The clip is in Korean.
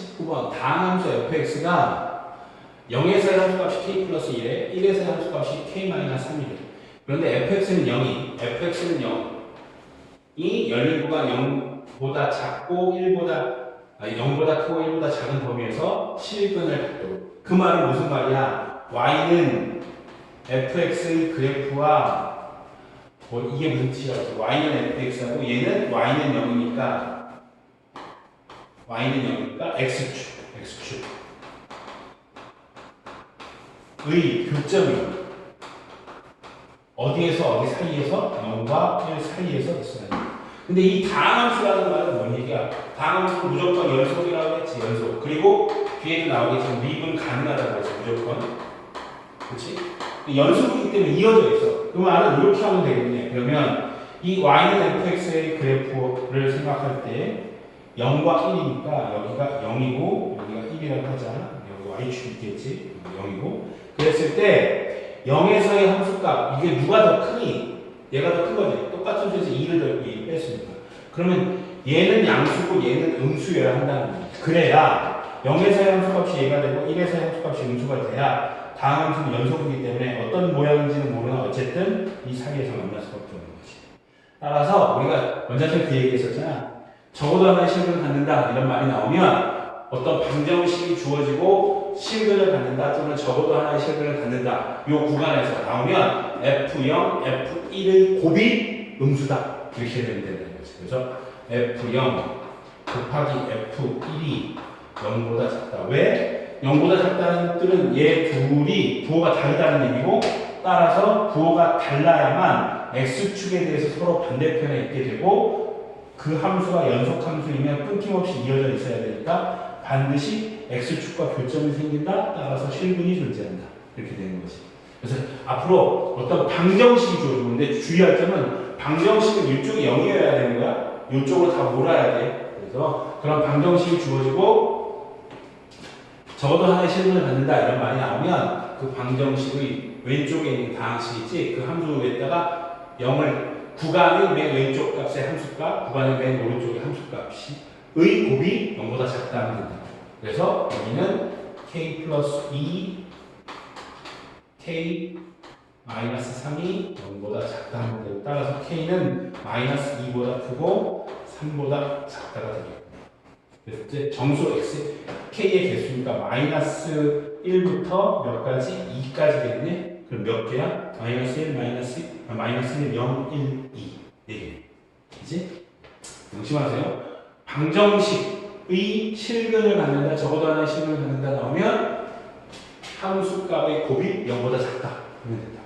19번 다항함수 fx가 0에서의 함수값이 k 플러스 1에 1에서의 함수값이 k 마이너스 3이래. 그런데 fx는 0이 fx는 0이 열린 구간 0보다 작고 1보다 아니 0보다 크고 1보다 작은 범위에서 실근을 갖도록 그 말은 무슨 말이야? y는 fx 그래프와 뭐 이게 무슨 뜻이라고 y는 fx하고 얘는 y는 0이니까 y는 0이니까 x축 x축 의 교점이 어디에서 어디 사이에서 0과 1 사이에서 있어야 돼. 근데 이 다항함수라는 말은 뭔 얘기야? 다항함수는 무조건 연속이라고 했지 연속. 그리고 뒤에도 나오겠지만 미분 가능하다고 했지 무조건. 그렇지? 연속이기 때문에 이어져 있어. 그 말은 이렇게 하면 되겠네. 그러면 이 y는 fx의 그래프를 생각할 때 0과 1이니까 여기가 0이고 여기가 1이라고 하잖아. 여기 y축 있겠지? 0이고. 그랬을 때 0에서의 함수값 이게 누가 더 크니? 얘가 더 큰 거지. 똑같은 수에서 2를 더 뺐으니까. 그러면 얘는 양수고 얘는 음수여야 한다는 거지. 그래야 0에서의 함수값이 얘가 되고 1에서의 함수값이 음수가 돼야 다음 함수는 연속이기 때문에 어떤 모양인지는 모르나 어쨌든 이 사이에서 만날 수밖에 없는 거지. 따라서 우리가 원자쌤 그 얘기 했었잖아. 적어도 하나의 실근을 갖는다 이런 말이 나오면 어떤 방정식이 주어지고 실근을 갖는다 또는 적어도 하나의 실근을 갖는다 요 구간에서 나오면 F0, F1의 곱이 음수다 이렇게 되면 거지. 그래서 F0 곱하기 F1이 0보다 작다. 왜? 0보다 작다는 뜻은 얘 둘이 부호가 다르다는 얘기고 따라서 부호가 달라야만 x축에 대해서 서로 반대편에 있게 되고 그 함수가 연속 함수이면 끊김없이 이어져 있어야 되니까 반드시 x축과 교점이 생긴다. 따라서 실근이 존재한다. 이렇게 되는 거지. 그래서 앞으로 어떤 방정식이 주어지고 근데 주의할 점은 방정식은 이쪽이 0이어야 되는 거야. 이쪽으로 다 몰아야 돼. 그래서 그런 방정식이 주어지고 적어도 하나의 실근을 갖는다 이런 말이 나오면 그 방정식의 왼쪽에 있는 다항식 있지 그 함수에다가 0을 구간의 맨 왼쪽 값의 함수값 구간의 맨 오른쪽의 함수값이 의 곱이 0보다 작다면 된다 그래서 여기는 k 플러스 2 k 마이너스 3이 0보다 작다면 되고 따라서 k는 마이너스 2보다 크고 3보다 작다가 되겠고 그래서 정수 x k의 개수니까 마이너스 1부터 몇 가지? 2까지 되겠네? 그럼 몇 개야? 마이너스 1, 마이너스 1, 아, 마이너스 1, 0, 1, 2. 4개. 그지? 명심하세요. 방정식의 실근을 갖는다, 적어도 하나의 실근을 갖는다 나오면 함수값의 곱이 0보다 작다. 그러면 된다.